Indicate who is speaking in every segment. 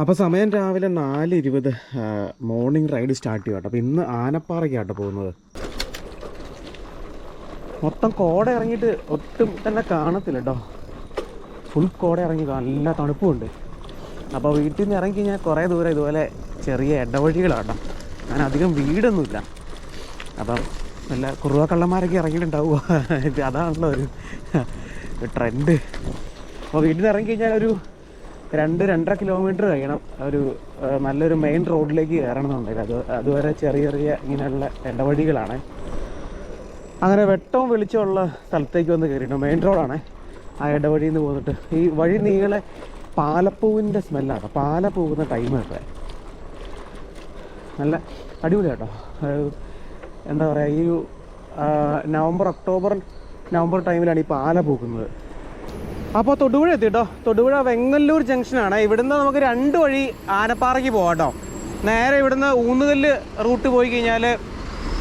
Speaker 1: അപ്പോൾ സമയം രാവിലെ നാല് ഇരുപത് മോർണിംഗ് റൈഡ് സ്റ്റാർട്ട് ചെയ്യാം അപ്പോൾ ഇന്ന് ആനപ്പാറയ്ക്കാട്ടോ പോകുന്നത്. മൊത്തം കോട ഇറങ്ങിയിട്ട് ഒട്ടും തന്നെ കാണത്തില്ല കേട്ടോ ഫുൾ കോട ഇറങ്ങി നല്ല തണുപ്പുണ്ട്. അപ്പോൾ വീട്ടിൽ നിന്ന് ഇറങ്ങി കഴിഞ്ഞാൽ കുറേ ദൂരം ഇതുപോലെ ചെറിയ ഇടവഴികളാണ് ഞാൻ അധികം വീടൊന്നുമില്ല. അപ്പം നല്ല കുറുവ കള്ളന്മാരൊക്കെ ഇറങ്ങിയിട്ടുണ്ടാവുക. അതാണല്ലോ ഒരു ട്രെൻഡ് അപ്പോൾ വീട്ടിൽ നിന്ന് ഇറങ്ങി കഴിഞ്ഞാൽ ഒരു രണ്ട് രണ്ടര കിലോമീറ്റർ കഴിയണം. ഒരു നല്ലൊരു മെയിൻ റോഡിലേക്ക് കയറണമെന്നുണ്ടെങ്കിൽ. അത് അതുവരെ ചെറിയ ചെറിയ ഇങ്ങനെയുള്ള ഇടവഴികളാണ്. അങ്ങനെ വെട്ടവും വെളിച്ചമുള്ള സ്ഥലത്തേക്ക് വന്ന് കയറിയിട്ടു മെയിൻ റോഡാണ് ആ ഇടവഴിയിൽ നിന്ന് പോന്നിട്ട്. ഈ വഴി നീളെ പാലപ്പൂവിന്റെ സ്മെല്ലാണ് പാല പോകുന്ന ഒക്കെ. നല്ല അടിപൊളി കേട്ടോ. എന്താ പറയുക ഈ നവംബർ ഒക്ടോബർ നവംബർ ടൈമിലാണ് ഈ പാല പൂക്കുന്നത്. അപ്പോൾ തൊടുപുഴ എത്തി കേട്ടോ തൊടുപുഴ വെങ്ങല്ലൂർ ജംഗ്ഷനാണ്. ഇവിടുന്ന് നമുക്ക് രണ്ട് വഴി ആനപ്പാറയ്ക്ക് പോകാം കേട്ടോ നേരെ ഇവിടുന്ന് ഊന്നുകല്ല് റൂട്ട് പോയി കഴിഞ്ഞാൽ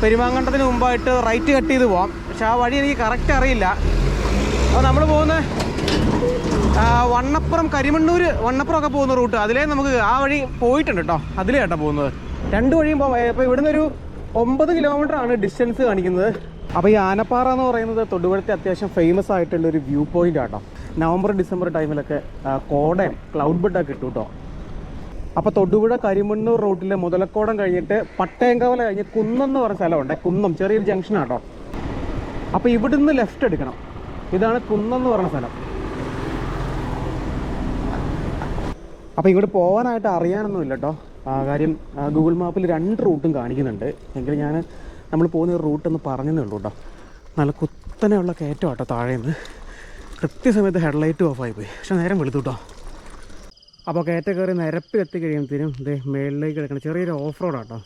Speaker 1: പെരുമാങ്കണ്ടത്തിന് മുമ്പായിട്ട് റൈറ്റ് കട്ട് ചെയ്ത് പോവാം. പക്ഷെ ആ വഴി എനിക്ക് കറക്റ്റ് അറിയില്ല. അപ്പോൾ നമ്മൾ പോകുന്ന വണ്ണപ്പുറം കരിമണ്ണൂർ വണ്ണപ്പുറമൊക്കെ പോകുന്ന റൂട്ട്. അതിലേ നമുക്ക് ആ വഴി പോയിട്ടുണ്ട് കേട്ടോ അതിലേ കേട്ടോ പോകുന്നത്. രണ്ട് വഴിയും പോകാം ഇപ്പോൾ ഇവിടുന്ന് ഒരു ഒമ്പത് കിലോമീറ്റർ ആണ് ഡിസ്റ്റൻസ് കാണിക്കുന്നത്. അപ്പോൾ ഈ ആനപ്പാറ എന്ന് പറയുന്നത് തൊടുപുഴത്തെ അത്യാവശ്യം ഫേമസ് ആയിട്ടുള്ള ഒരു വ്യൂ പോയിന്റ് ആട്ടോ നവംബർ ഡിസംബർ ടൈമിലൊക്കെ കോടയം ക്ലൗഡ് ബെഡൊക്കെ കിട്ടും കേട്ടോ അപ്പോൾ തൊടുപുഴ കരിമണ്ണൂർ റൂട്ടിലെ മുതലക്കോടം കഴിഞ്ഞിട്ട് പട്ടയങ്കവല കഴിഞ്ഞ് കുന്നം എന്ന് പറഞ്ഞ സ്ഥലമുണ്ട്. കുന്നം ചെറിയൊരു ജംഗ്ഷൻ ആട്ടോ അപ്പോൾ ഇവിടുന്ന് ലെഫ്റ്റ് എടുക്കണം. ഇതാണ് കുന്നം എന്ന് പറഞ്ഞ സ്ഥലം. അപ്പോൾ ഇങ്ങോട്ട് പോകാനായിട്ട് അറിയാനൊന്നുമില്ല കേട്ടോ കാര്യം ഗൂഗിൾ മാപ്പിൽ രണ്ട് റൂട്ടും കാണിക്കുന്നുണ്ട്. എങ്കിലും ഞാൻ നമ്മൾ പോകുന്ന ഒരു റൂട്ട് ഒന്ന് പറഞ്ഞതേ ഉള്ളൂ കേട്ടോ നല്ല കുത്തനെയുള്ള കയറ്റം കേട്ടോ താഴേന്ന്. കൃത്യസമയത്ത് ഹെഡ്ലൈറ്റ് ഓഫായി പോയി. പക്ഷെ നേരം വെളുത്തുട്ടോ അപ്പോൾ കയറ്റ കയറി നിരപ്പിലെത്തി കഴിയുമ്പോഴത്തേനും ഇതേ മേളിലേക്ക് കിടക്കണം ചെറിയൊരു ഓഫ് റോഡ് ആട്ടോ.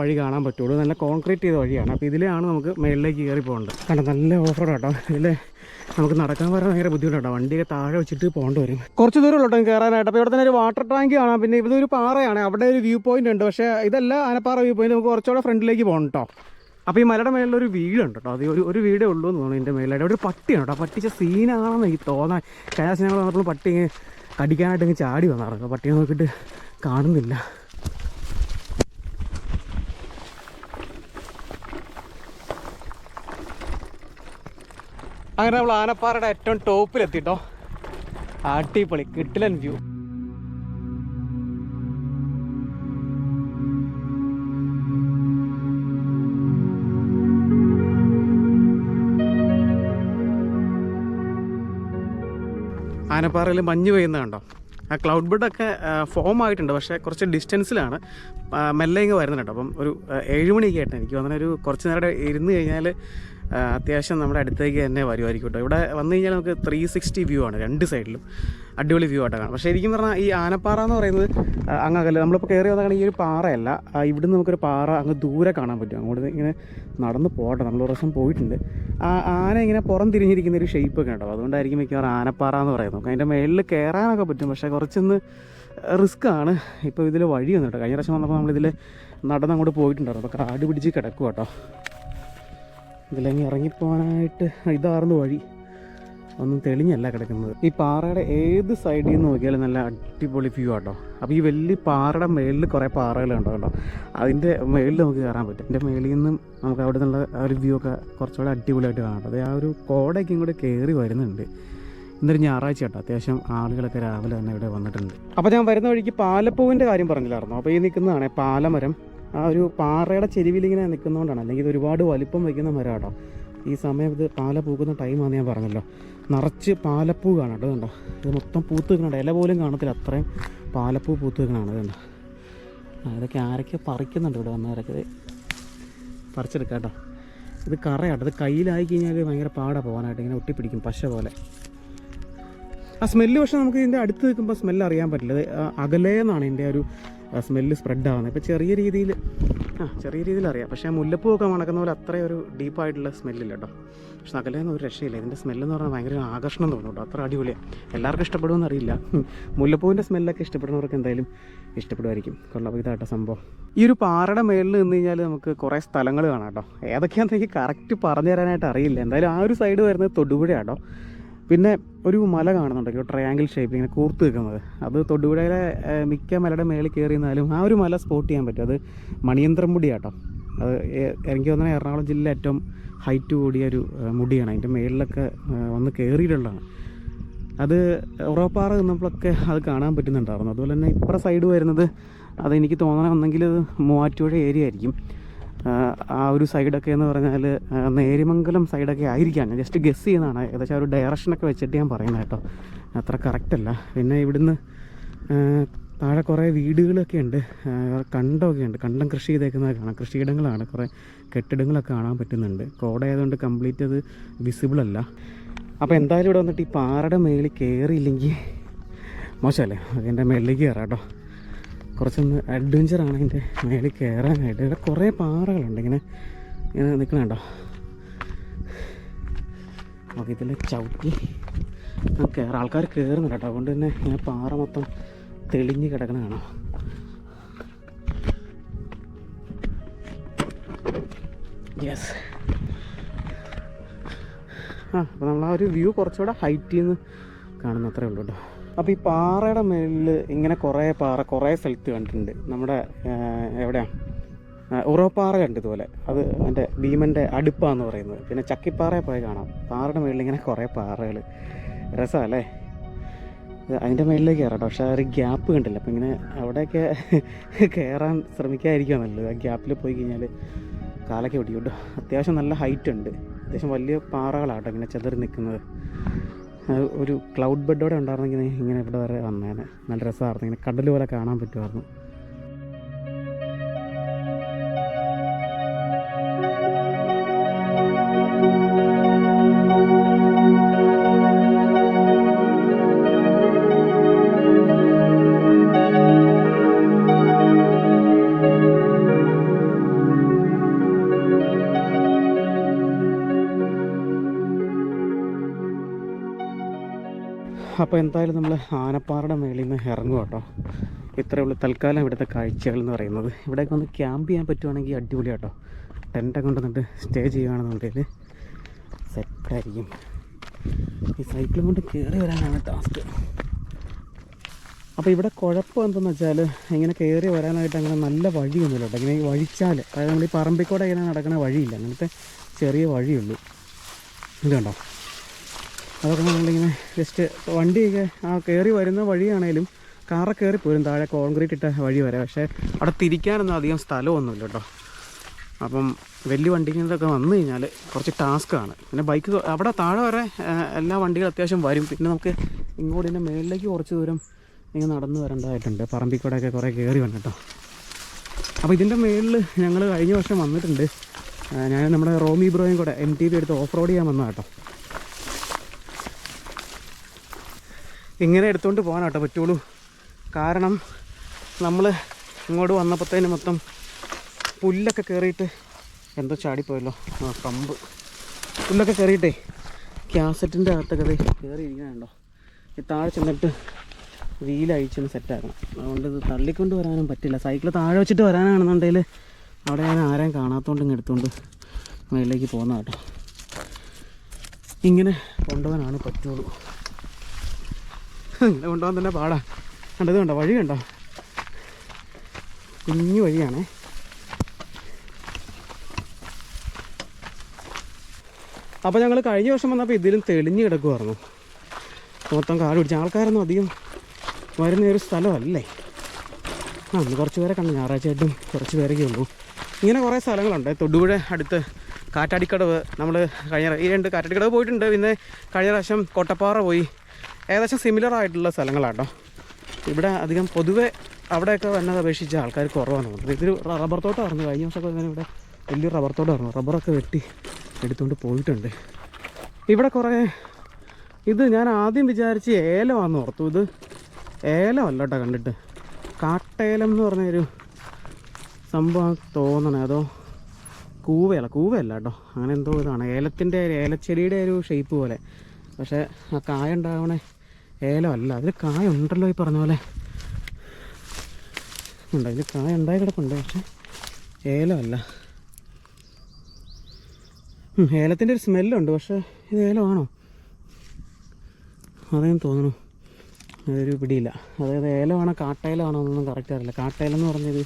Speaker 1: വഴി കാണാൻ പറ്റുള്ളൂ. നല്ല കോൺക്രീറ്റ് ചെയ്ത വഴിയാണ്. അപ്പോൾ ഇതിലാണ് നമുക്ക് മേളിലേക്ക് കയറി പോകേണ്ടത്. കണ്ടോ നല്ല ഓഫ് റോഡ് ആട്ടോ. ഇതിലെ നമുക്ക് നടക്കാൻ വരാൻ ഭയങ്കര ബുദ്ധിമുട്ടാട്ടോ. വണ്ടിയൊക്കെ താഴെ വെച്ചിട്ട് പോകേണ്ടി വരും. കുറച്ച് ദൂരം ഉള്ളൂ കയറാനായിട്ട്. അപ്പോൾ ഇവിടെ തന്നെ ഒരു വാട്ടർ ടാങ്ക് കാണാം. പിന്നെ ഇവിടെ ഒരു പാറയാണ്. അവിടെ ഒരു വ്യൂ പോയിന്റ് ഉണ്ട്. പക്ഷേ ഇതല്ല ആനപ്പാറ വ്യൂ പോയിന്റ് നമുക്ക് കുറച്ചുകൂടെ ഫ്രണ്ടിലേക്ക് പോകണം കേട്ടോ അപ്പോൾ ഈ മലയുടെ മേളിൽ ഒരു വീടുണ്ട്? കേട്ടോ അത് ഒരു ഒരു വീടേ ഉള്ളൂ എന്ന് തോന്നുന്നു ഇതിന്റെ മേലായിട്ട് ഒരു പട്ടിയാണ് കേട്ടോ. പട്ടിച്ച സീനാണെന്ന് എനിക്ക് തോന്നാൻ. കഴിഞ്ഞ ഞങ്ങൾ വന്നപ്പോൾ പട്ടി കടിക്കാനായിട്ട് ഇങ്ങനെ ചാടി വന്നായിരുന്നു പട്ടിയെ നോക്കിയിട്ട് കാണുന്നില്ല. അങ്ങനെ നമ്മൾ ആനപ്പാറയുടെ ഏറ്റവും ടോപ്പിലെത്തിട്ടോ അടിപൊളി കിട്ടിലൻ വ്യൂ. ആനപ്പാറയിൽ മഞ്ഞ് പെയ്യുന്ന കണ്ടോ? ആ ക്ലൗഡ് ബെഡൊക്കെ ഫോം ആയിട്ടുണ്ട്. പക്ഷേ കുറച്ച് ഡിസ്റ്റൻസിലാണ് മെല്ലെ ഇങ്ങ് വരുന്നുണ്ട്. അപ്പം ഒരു ഏഴുമണിയൊക്കെ ഏഴ് മണിയൊക്കെ ആയിട്ട് എനിക്ക്. തോന്നുന്ന ഒരു കുറച്ച് നേരം ഇരുന്ന് കഴിഞ്ഞാൽ അത്യാവശ്യം നമ്മുടെ അടുത്തേക്ക് തന്നെ വരുമായിരിക്കും കേട്ടോ. ഇവിടെ വന്നു കഴിഞ്ഞാൽ നമുക്ക് ത്രീ സിക്സ്റ്റി വ്യൂ ആണ് രണ്ട് സൈഡിലും. അടിപൊളി വ്യൂ ആയിട്ട് കാണാം പക്ഷേ ശരിക്കും പറഞ്ഞാൽ ഈ ആനപ്പാറ എന്ന് പറയുന്നത് ആ, അങ്ങ് അകലെ നമ്മളിപ്പോൾ കയറി വന്നാൽ ഈ ഒരു പാറയല്ല. ഇവിടുന്ന് നമുക്കൊരു പാറ അങ്ങ് ദൂരെ കാണാൻ പറ്റും. അങ്ങോട്ട് ഇങ്ങനെ നടന്ന് പോകട്ടെ. നമ്മൾ പ്രാവശ്യം പോയിട്ടുണ്ട്. ആ ആന ഇങ്ങനെ പുറം തിരിഞ്ഞിരിക്കുന്ന ഒരു ഷേപ്പ് ഒക്കെ ഉണ്ടാവും അതുകൊണ്ടായിരിക്കും മിക്കവാറും ആനപ്പാറ എന്ന് പറയുന്നത്. നമുക്ക് അതിന്റെ മേളിൽ കയറാനൊക്കെ പറ്റും. പക്ഷേ കുറച്ചൊന്ന് റിസ്ക് ആണ്. ഇപ്പോൾ ഇതിൽ വഴി വന്നിട്ടോ കഴിഞ്ഞ പ്രാവശ്യം വന്നപ്പോൾ നമ്മളിതിൽ നടന്ന് അങ്ങോട്ട് പോയിട്ടുണ്ടായിരുന്നു. അപ്പോൾ കാട് പിടിച്ച് കിടക്കും കേട്ടോ. ഇതിലെങ്കിൽ ഇറങ്ങിപ്പോകാനായിട്ട് ഇതാർന്നു വഴി. ഒന്നും തെളിഞ്ഞല്ല കിടക്കുന്നത്. ഈ പാറയുടെ ഏത് സൈഡിൽ നിന്ന് നോക്കിയാലും നല്ല അടിപൊളി വ്യൂ ആട്ടോ. അപ്പോൾ ഈ വലിയ പാറയുടെ മേളിൽ കുറേ പാറകളുണ്ടോ കേട്ടോ. അതിന്റെ മേളിൽ നമുക്ക് കയറാൻ പറ്റും. അതിന്റെ മേളിൽ നിന്നും നമുക്ക് അവിടെ നിന്നുള്ള ആ ഒരു വ്യൂ ഒക്കെ കുറച്ചുകൂടെ അടിപൊളിയായിട്ട് കാണാം അത് ആ ഒരു കോടയൊക്കെ ഇങ്ങോട്ട് കയറി വരുന്നുണ്ട്. ഇന്നൊരു ഞായറാഴ്ച കേട്ടോ. അത്യാവശ്യം ആളുകളൊക്കെ രാവിലെ തന്നെ ഇവിടെ വന്നിട്ടുണ്ട്. അപ്പോൾ ഞാൻ വരുന്ന വഴിക്ക് പാലപ്പൂവിന്റെ കാര്യം പറഞ്ഞില്ലായിരുന്നു? അപ്പോൾ ഈ നിൽക്കുന്നതാണ് പാലമരം. ആ ഒരു പാറയുടെ ചെരുവിലിങ്ങനെ നിൽക്കുന്നതുകൊണ്ടാണ് അല്ലെങ്കിൽ ഒരുപാട് വലിപ്പം വയ്ക്കുന്ന മരം കേട്ടോ ഈ സമയം ഇത് പാല പൂക്കുന്ന ടൈമാണെന്ന് ഞാൻ പറഞ്ഞല്ലോ. നിറച്ച് പാലപ്പൂ കാണാം. കേട്ടോ കണ്ടോ? ഇത് മൊത്തം പൂത്ത് നിൽക്കണുണ്ട് ഇല പോലും കാണത്തില്ല. അത്രയും പാലപ്പൂ പൂത്ത് നിൽക്കണതാണ്. കണ്ടോ? അതൊക്കെ ആരൊക്കെ പറിക്കുന്നുണ്ട് ഇവിടെ വന്നവരൊക്കെ. പറിച്ചെടുക്കാം കേട്ടോ. ഇത് കറയാട്ടോ. ഇത് കയ്യിലായി കഴിഞ്ഞാൽ ഭയങ്കര പാടാണ് പോകാനായിട്ട്. ഇങ്ങനെ ഒട്ടിപ്പിടിക്കും പശ പോലെ. ആ സ്മെല്ല് പക്ഷേ നമുക്ക് ഇതിന്റെ അടുത്ത് നിൽക്കുമ്പോൾ സ്മെല്ല് അറിയാൻ പറ്റില്ല. ഇത് അകലേന്നാണ് ഇതിന്റെ ഒരു സ്മെല്ല് സ്പ്രെഡ് ആവുന്നത് ഇപ്പോൾ ചെറിയ രീതിയിൽ ആ ചെറിയ രീതിയിൽ അറിയാം. പക്ഷേ ആ മുല്ലപ്പൂവൊക്കെ മണക്കുന്ന പോലെ അത്രയും ഒരു ഡീപ്പായിട്ടുള്ള സ്മെല്ലില്ല കേട്ടോ. പക്ഷെ നഗലേന്ന് ഒരു രക്ഷയില്ല. ഇതിന്റെ സ്മെല്ലെന്ന് പറഞ്ഞാൽ ഭയങ്കര ആകർഷണം തോന്നും കേട്ടോ. അത്ര അടിപൊളിയാണ് എല്ലാവർക്കും ഇഷ്ടപ്പെടുമെന്ന് അറിയില്ല. മുല്ലപ്പൂവിന്റെ സ്മെല്ലൊക്കെ ഇഷ്ടപ്പെടുന്നവർക്ക് എന്തായാലും ഇഷ്ടപ്പെടുമായിരിക്കും. കൊള്ളാം ഇതാട്ടോ സംഭവം. ഈ ഒരു പാറയുടെ മേളിൽ നിന്ന് കഴിഞ്ഞാൽ നമുക്ക് കുറേ സ്ഥലങ്ങൾ കാണാം കേട്ടോ. ഏതൊക്കെയാണെന്ന് എനിക്ക് കറക്റ്റ് പറഞ്ഞു തരാനായിട്ട് അറിയില്ല. എന്തായാലും ആ ഒരു സൈഡ് വരുന്നത് തൊടുപുഴയാട്ടോ പിന്നെ ഒരു മല കാണുന്നുണ്ട് ട്രയാങ്കിൾ ഷേപ്പ് ഇങ്ങനെ കൂർത്ത് നിൽക്കുന്നത്. അത് തൊടുപുഴയിലെ മിക്ക മലയുടെ മേളിൽ കയറി നിന്നാലും ആ ഒരു മല സ്പോട്ട് ചെയ്യാൻ പറ്റും. അത് മണിയന്ത്രമുടി ആട്ടോ. അത് എനിക്ക് തോന്നുന്നത് എറണാകുളം ജില്ലയിലെ ഏറ്റവും ഹൈറ്റ് കൂടിയ ഒരു മുടിയാണ്. അതിന്റെ മേളിലൊക്കെ വന്ന് കയറിയിട്ടുള്ളതാണ്. അത് ഉറപ്പാറ് നിന്നപ്പോഴൊക്കെ അത് കാണാൻ പറ്റുന്നുണ്ടായിരുന്നു. അതുപോലെ തന്നെ ഇപ്പുറ സൈഡ് വരുന്നത് തോന്നണമെന്നെങ്കിൽ ഒന്നെങ്കിൽ ഇത് മൂവാറ്റുപുഴ ഏരിയ ആയിരിക്കും. ആ, ഒരു സൈഡൊക്കെ എന്ന് പറഞ്ഞാൽ നേരിമംഗലം സൈഡൊക്കെ ആയിരിക്കാം. ഞാൻ ജസ്റ്റ് ഗസ് ചെയ്യുന്നതാണ്. ഏകദേശം ഒരു ഡയറക്ഷനൊക്കെ വെച്ചിട്ട് ഞാൻ പറയുന്നത് കേട്ടോ. അത്ര കറക്റ്റല്ല പിന്നെ ഇവിടുന്ന് താഴെ കുറേ വീടുകളൊക്കെ ഉണ്ട്. കണ്ടമൊക്കെ ഉണ്ട്. കണ്ടം കൃഷി ചെയ്തേക്കുന്നത് കാണാം. കൃഷിയിടങ്ങളാണ് കുറേ കെട്ടിടങ്ങളൊക്കെ കാണാൻ പറ്റുന്നുണ്ട്. കോടയായതുകൊണ്ട് കംപ്ലീറ്റ് അത് വിസിബിൾ അല്ല. അപ്പോൾ എന്തായാലും ഇവിടെ വന്നിട്ട് ഈ പാറയുടെ മേളിൽ കയറിയില്ലെങ്കിൽ മോശമല്ലേ? അതിന്റെ മേളിലേക്ക് കയറാം കേട്ടോ. കുറച്ചൊന്ന് അഡ്വഞ്ചറാണ് അതിന്റെ മേളിൽ കയറാനായിട്ട്. ഇവിടെ കുറേ പാറകളുണ്ട്. ഇങ്ങനെ ഇങ്ങനെ നിൽക്കണുണ്ടോ ഓക്കെ ഇതിൽ ചവിട്ടി കയറ. ആൾക്കാർ കയറുന്നില്ല കേട്ടോ. അതുകൊണ്ട് തന്നെ ഇങ്ങനെ പാറ മൊത്തം തെളിഞ്ഞ് കിടക്കണ കാണാം. യെസ് ആ അപ്പോൾ നമ്മൾ ആ ഒരു വ്യൂ കുറച്ചുകൂടെ ഹൈറ്റിൽ നിന്ന് കാണുന്ന അത്രേ ഉള്ളൂ കേട്ടോ അപ്പോൾ ഈ പാറയുടെ മേലിൽ ഇങ്ങനെ കുറേ പാറ കുറേ സ്ഥലത്ത് കണ്ടിട്ടുണ്ട്. നമ്മുടെ എവിടെയാണ് ഉറവപ്പാറ കണ്ട് ഇതുപോലെ. അത് എന്റെ ഭീമന്റെ അടുപ്പാന്ന് പറയുന്നത്. പിന്നെ ചക്കിപ്പാറയെ പോയി കാണാം. പാറയുടെ മേളിൽ ഇങ്ങനെ കുറേ പാറകൾ രസമല്ലേ? അതിന്റെ മേളിലേക്ക് കയറാം പക്ഷേ ആ ഒരു ഗ്യാപ്പ് കണ്ടില്ല. അപ്പം ഇങ്ങനെ അവിടെയൊക്കെ കയറാൻ ശ്രമിക്കാതിരിക്കുക നല്ലത്. ആ ഗ്യാപ്പിൽ പോയി കഴിഞ്ഞാൽ കാലൊക്കെ ഒടിക്കും അത്യാവശ്യം നല്ല ഹൈറ്റ് ഉണ്ട്. അത്യാവശ്യം വലിയ പാറകളാട്ടോ ഇങ്ങനെ ചെതറി നിൽക്കുന്നത് ഒരു ക്ലൗഡ് ബെഡോടെ ഉണ്ടായിരുന്നെങ്കിൽ ഇങ്ങനെ ഇവിടെ വരെ വന്നേനെ. നല്ല രസമായിരുന്നു. ഇങ്ങനെ കടൽ പോലെ കാണാൻ പറ്റുമായിരുന്നു. അപ്പോൾ എന്തായാലും നമ്മൾ ആനപ്പാറയുടെ മേളിൽ നിന്ന് ഇറങ്ങും കേട്ടോ ഇത്രയേ ഉള്ളൂ തൽക്കാലം ഇവിടുത്തെ കാഴ്ചകൾ എന്ന് പറയുന്നത്. ഇവിടെയൊക്കെ ഒന്ന് ക്യാമ്പ് ചെയ്യാൻ പറ്റുവാണെങ്കിൽ അടിപൊളി കേട്ടോ ടെന്റൊക്കെ കൊണ്ടുവന്നിട്ട് സ്റ്റേ ചെയ്യുകയാണെന്നുണ്ടെങ്കിൽ സെറ്റായിരിക്കും ഈ സൈക്കിളും കൊണ്ട് കയറി വരാനാണ് ടാസ്ക് അപ്പോൾ ഇവിടെ കുഴപ്പം എന്തെന്ന് വെച്ചാൽ ഇങ്ങനെ കയറി വരാനായിട്ട് അങ്ങനെ നല്ല വഴിയൊന്നുമില്ല കേട്ടോ ഇങ്ങനെ വഴിച്ചാൽ അതായത് നമ്മൾ ഈ പറമ്പിക്കൂടെ ഇങ്ങനെ നടക്കുന്ന വഴിയില്ല. അങ്ങനത്തെ ചെറിയ വഴിയുള്ളൂ. ഇത് കണ്ടോ? അതൊക്കെ നമ്മളിങ്ങനെ ജസ്റ്റ് വണ്ടിയൊക്കെ ആ കയറി വരുന്ന വഴിയാണേലും കാറ കയറി പോരും. താഴെ കോൺക്രീറ്റ് ഇട്ട വഴി വരെ. പക്ഷേ അവിടെ തിരിക്കാനൊന്നും അധികം സ്ഥലമൊന്നുമില്ല കേട്ടോ അപ്പം വലിയ വണ്ടികളൊക്കെ വന്നു കഴിഞ്ഞാൽ കുറച്ച് ടാസ്ക്കാണ് പിന്നെ ബൈക്ക് അവിടെ താഴെ വരെ എല്ലാ വണ്ടികളും അത്യാവശ്യം വരും. പിന്നെ നമുക്ക് ഇങ്ങോട്ട് ഇതിന്റെ മേളിലേക്ക് കുറച്ച് ദൂരം ഇങ്ങനെ നടന്നു വരേണ്ടതായിട്ടുണ്ട്. പറമ്പിൽ ഒക്കെ കുറേ കയറി വന്നു കേട്ടോ അപ്പോൾ ഇതിന്റെ മേളിൽ ഞങ്ങൾ കഴിഞ്ഞ വർഷം വന്നിട്ടുണ്ട്. ഞാൻ നമ്മുടെ റോമി ബ്രോയും കൂടെ എം ടി ബി എടുത്ത് ഓഫ് റോഡ് ചെയ്യാൻ വന്നതാണ് കേട്ടോ ഇങ്ങനെ എടുത്തുകൊണ്ട് പോകാനാട്ടോ പറ്റുള്ളൂ. കാരണം നമ്മൾ ഇങ്ങോട്ട് വന്നപ്പോഴത്തേന് മൊത്തം പുല്ലൊക്കെ കയറിയിട്ട് എന്തോ ചാടിപ്പോയല്ലോ. ആ കമ്പ്. പുല്ലൊക്കെ കയറിയിട്ടേ ക്യാസറ്റിന്റെ അകത്തൊക്കെ ദേ കയറി ഇരിക്കണുണ്ടോ ഈ താഴെ ചെന്നിട്ട് വീലഴിച്ചൊന്ന് സെറ്റാക്കണം അതുകൊണ്ട് ഇത് തള്ളിക്കൊണ്ട് വരാനും പറ്റില്ല. സൈക്കിൾ താഴെ വെച്ചിട്ട് വരാനാണെന്നുണ്ടെങ്കിൽ അവിടെ ഞാൻ ആരെയും കാണാത്തോണ്ട് ഇങ്ങ് എടുത്തുകൊണ്ട് മേളിലേക്ക് പോകുന്ന കേട്ടോ ഇങ്ങനെ കൊണ്ടുപോകാനാണ് പറ്റുള്ളൂ. ഇങ്ങനെ കൊണ്ടുപോകാൻ തന്നെ പാടാ. കണ്ടത് കണ്ടോ? വഴി കണ്ടോ? കുഞ്ഞു വഴിയാണേ. അപ്പോൾ ഞങ്ങൾ കഴിഞ്ഞ വർഷം വന്നപ്പോൾ ഇതിലും തെളിഞ്ഞ് കിടക്കുമായിരുന്നു മൊത്തം കാട് പിടിച്ച ആൾക്കാരൊന്നും അധികം വരുന്ന ഒരു സ്ഥലമല്ലേ? ആ അന്ന് കുറച്ച് പേരെ കണ്ടു. ഞായറാഴ്ചയായിട്ടും കുറച്ച് പേരൊക്കെ ഉള്ളൂ. ഇങ്ങനെ കുറേ സ്ഥലങ്ങളുണ്ട്. തൊടുപുഴ അടുത്ത് കാറ്റാടിക്കടവ്. നമ്മൾ കഴിഞ്ഞ ഈ രണ്ട് കാറ്റാടിക്കടവ് പോയിട്ടുണ്ട്. പിന്നെ കഴിഞ്ഞ പ്രാവശ്യം കൊട്ടപ്പാറ പോയി. ഏകദേശം സിമിലർ ആയിട്ടുള്ള സ്ഥലങ്ങളാട്ടോ. ഇവിടെ അധികം പൊതുവെ അവിടെയൊക്കെ വന്നത് അപേക്ഷിച്ച് ആൾക്കാർ കുറവാണ്. ഇതൊരു റബ്ബർ തോട്ടമായിരുന്നു കഴിഞ്ഞ ദിവസമൊക്കെ ഇങ്ങനെ ഇവിടെ വലിയ റബ്ബർ തോട്ടമായിരുന്നു റബ്ബറൊക്കെ വെട്ടി എടുത്തുകൊണ്ട് പോയിട്ടുണ്ട്. ഇവിടെ കുറേ ഇത് ഞാൻ ആദ്യം വിചാരിച്ച് ഏലമാണെന്ന് ഓർത്തു. ഇത് ഏലമല്ല കേട്ടോ കണ്ടിട്ട്. കാട്ടേലം എന്ന് പറഞ്ഞൊരു സംഭവം തോന്നണേ. അതോ കൂവയല്ല കൂവയല്ല കേട്ടോ. അങ്ങനെ എന്തോ ഇതാണ്. ഏലത്തിന്റെ ഏലച്ചെടിയുടെ ഒരു ഷേപ്പ് പോലെ. പക്ഷേ ആ കായ ഉണ്ടാവണേ ഏലമല്ല. അതിൽ കായ ഉണ്ടല്ലോ ഈ പറഞ്ഞ പോലെ. ഉണ്ട് അതിൽ കായ ഉണ്ടായി കിടപ്പുണ്ട് പക്ഷേ ഏലമല്ല. ഏലത്തിന്റെ ഒരു സ്മെല്ലുണ്ട് പക്ഷേ ഇത് ഏലമാണോ? അതെന്ന് തോന്നുന്നു. അതൊരു പിടിയില്ല. അതായത് ഏലമാണോ കാട്ടയിലാണോ എന്നൊന്നും കറക്റ്റ് അറിയില്ല. കാട്ടയിലെന്ന് പറഞ്ഞൊരു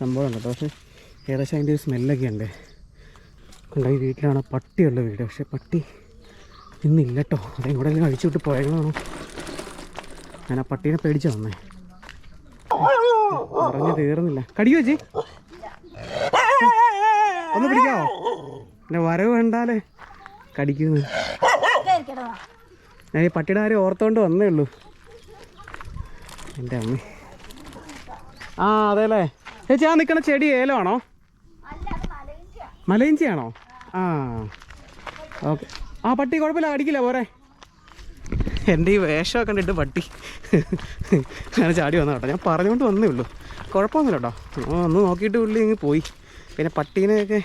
Speaker 1: സംഭവം കേട്ടോ പക്ഷേ ഏകദേശം അതിന്റെ ഒരു സ്മെല്ലൊക്കെ ഉണ്ട്. കണ്ടോ വീട്ടിലാണ് പട്ടിയുള്ള വീട്? പക്ഷേ പട്ടി ഇന്നില്ല കേട്ടോ അത് എല്ലാം അഴിച്ചു വിട്ട് പോയതാണോ? ഞാൻ ആ പട്ടീനെ പേടിച്ച് വന്നേ. പറഞ്ഞു തീർന്നില്ല. കടിയോ ചേച്ചി? ഒന്ന് പിടിക്കാവോ? പിന്നെ വരവ് കണ്ടാലേ കടിക്കുന്നു. ഞാൻ ഈ പട്ടിയുടെ ആരും ഓർത്തോണ്ട് വന്നേ ഉള്ളൂ. എന്റെ അമ്മ. ആ അതെ അല്ലേ ചേച്ചി ആ നിൽക്കണ ചെടി ഏലമാണോ മലയിഞ്ചിയാണോ? ആ. ഓക്കെ. ആ പട്ടി കുഴപ്പമില്ല അടിക്കില്ല പോരെ. എന്റെ ഈ വേഷമൊക്കെ കണ്ടിട്ട് പട്ടി. ഞാൻ ചാടി വന്ന കേട്ടോ. ഞാൻ പറഞ്ഞുകൊണ്ട് വന്നേ ഉള്ളൂ. കുഴപ്പമൊന്നുമില്ല കേട്ടോ. ഒന്ന് നോക്കിയിട്ട് പുള്ളി ഇങ്ങ് പോയി. പിന്നെ പട്ടീനെയൊക്കെ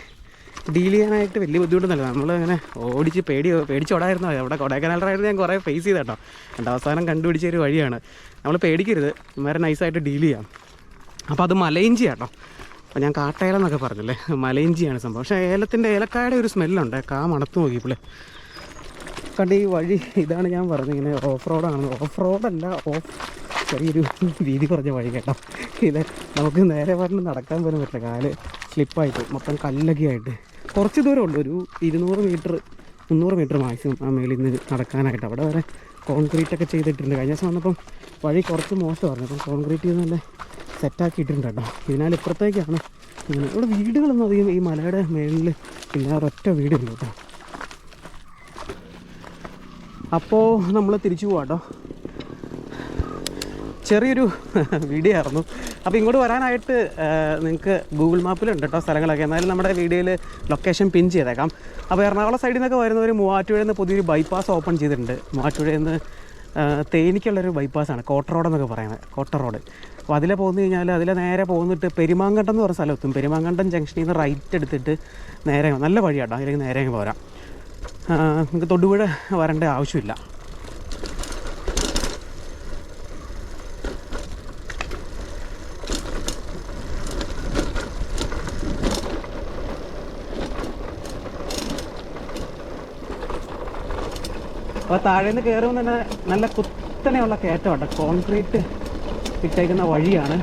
Speaker 1: ഡീൽ ചെയ്യാനായിട്ട് വലിയ ബുദ്ധിമുട്ടൊന്നുമില്ല. നമ്മൾ അങ്ങനെ ഓടിച്ച് പേടി പേടിച്ചോടായിരുന്നു അവിടെ കൊടൈക്കനാൽ റൈഡ് ഞാൻ കുറേ ഫേസ് ചെയ്ത കേട്ടോ. എന്റെ അവസാനം കണ്ടുപിടിച്ച ഒരു വഴിയാണ്. നമ്മൾ പേടിക്കരുത്. വേറെ നൈസായിട്ട് ഡീൽ ചെയ്യാം. അപ്പോൾ അത് മലയിഞ്ചി കേട്ടോ. അപ്പോൾ ഞാൻ കാട്ടേലം എന്നൊക്കെ പറഞ്ഞില്ലേ? മലയിഞ്ചിയാണ് സംഭവം. പക്ഷേ ഏലത്തിന്റെ ഏലക്കായുടെ ഒരു സ്മെല്ലുണ്ട് കാ മണത്ത് നോക്കിയപ്പോഴേ കണ്ട് ഈ വഴി. ഇതാണ് ഞാൻ പറഞ്ഞത് ഇങ്ങനെ ഓഫ് റോഡാണ് ഓഫ് റോഡല്ല ഓഫ് ചെറിയൊരു വീതി കുറഞ്ഞ വഴി കേട്ടോ. ഇത് നമുക്ക് നേരെ പറഞ്ഞ് നടക്കാൻ പോലും പറ്റില്ല. കാൽ സ്ലിപ്പായിട്ട് മൊത്തം കല്ലൊക്കെ ആയിട്ട് കുറച്ച് ദൂരം ഉള്ളൂ ഒരു ഇരുന്നൂറ് മീറ്റർ മുന്നൂറ് മീറ്റർ മാക്സിമം ആ മേളിൽ നിന്ന് നടക്കാനായിട്ട്. അവിടെ വരെ കോൺക്രീറ്റ് ഒക്കെ ചെയ്തിട്ടുണ്ട്. കഴിഞ്ഞ ദിവസം വന്നപ്പം വഴി കുറച്ച് മോശമായിരുന്നു. അപ്പം കോൺക്രീറ്റ് ചെയ്ത് നല്ല സെറ്റാക്കിയിട്ടുണ്ട് കേട്ടോ. ഇതിനാൽ ഇപ്പുറത്തേക്കാണ് ഇങ്ങനെ. ഇവിടെ വീടുകളൊന്നും അധികം ഈ മലയുടെ മേളിൽ ഇല്ലാതെ ഒറ്റ വീടുണ്ട് കേട്ടോ. അപ്പോൾ നമ്മൾ തിരിച്ചു പോവാം കേട്ടോ ചെറിയൊരു വീഡിയോ ആയിരുന്നു അപ്പോൾ ഇങ്ങോട്ട് വരാനായിട്ട് നിങ്ങൾക്ക് ഗൂഗിൾ മാപ്പിലുണ്ട് കേട്ടോ സ്ഥലങ്ങളൊക്കെ. എന്നാലും നമ്മുടെ വീഡിയോയിൽ ലൊക്കേഷൻ പിൻ ചെയ്തേക്കാം. അപ്പോൾ എറണാകുളം സൈഡിൽ നിന്നൊക്കെ വരുന്നവർ മൂവാറ്റുപുഴയിൽ നിന്ന് പുതിയൊരു ബൈപ്പാസ് ഓപ്പൺ ചെയ്തിട്ടുണ്ട്. മൂവാറ്റുപുഴയിൽ നിന്ന് തേനിക്കുള്ളൊരു ബൈപ്പാസാണ് കോട്ട റോഡ് എന്നൊക്കെ പറയുന്നത് കോട്ട റോഡ്. അപ്പോൾ അതിലെ പോന്നു കഴിഞ്ഞാൽ അതിലെ നേരെ പോകുന്നിട്ട് പെരുമാങ്കണ്ടം എന്ന് പറഞ്ഞ സ്ഥലം എത്തും. പെരുമാങ്കണ്ടം ജംഗ്ഷനിൽ നിന്ന് റൈറ്റ് എടുത്തിട്ട് നേരെ നല്ല വഴിയാട്ടോ അതിലേക്ക് നേരെ പോരാം. നിങ്ങൾക്ക് തൊടുപുഴ വരേണ്ട ആവശ്യമില്ല. അപ്പോൾ താഴെ നിന്ന് കയറുമ്പോൾ തന്നെ നല്ല കുത്തനെയുള്ള കയറ്റമുണ്ട് കോൺക്രീറ്റ് ഇട്ടേക്കുന്ന വഴിയാണ്.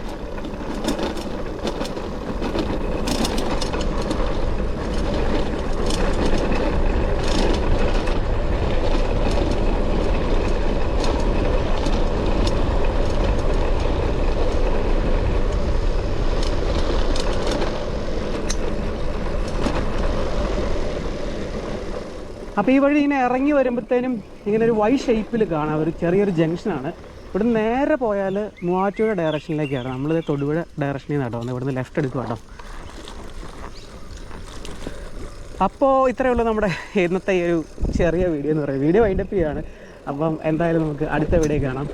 Speaker 1: അപ്പോൾ ഈ വഴി ഇങ്ങനെ ഇറങ്ങി വരുമ്പോഴത്തേനും ഇങ്ങനെ ഒരു വൈ ഷേപ്പിൽ കാണാം. ഒരു ചെറിയൊരു ജംഗ്ഷനാണ് ഇവിടെ നേരെ പോയാൽ മൂവാറ്റുപുഴ ഡയറക്ഷനിലേക്കാണ് നമ്മളിത് തൊടുപുഴ ഡയറക്ഷനിൽ നിന്ന് കേട്ടോ ഇവിടുന്ന് ലെഫ്റ്റ് എടുക്കും കേട്ടോ അപ്പോൾ ഇത്രയേ ഉള്ളൂ നമ്മുടെ ഇന്നത്തെ ഈ ഒരു ചെറിയ വീഡിയോ എന്ന് പറയുന്നത്. വീഡിയോ വൈൻഡപ്പ് ചെയ്യാണ്. അപ്പം എന്തായാലും നമുക്ക് അടുത്ത വീഡിയോ കാണാം.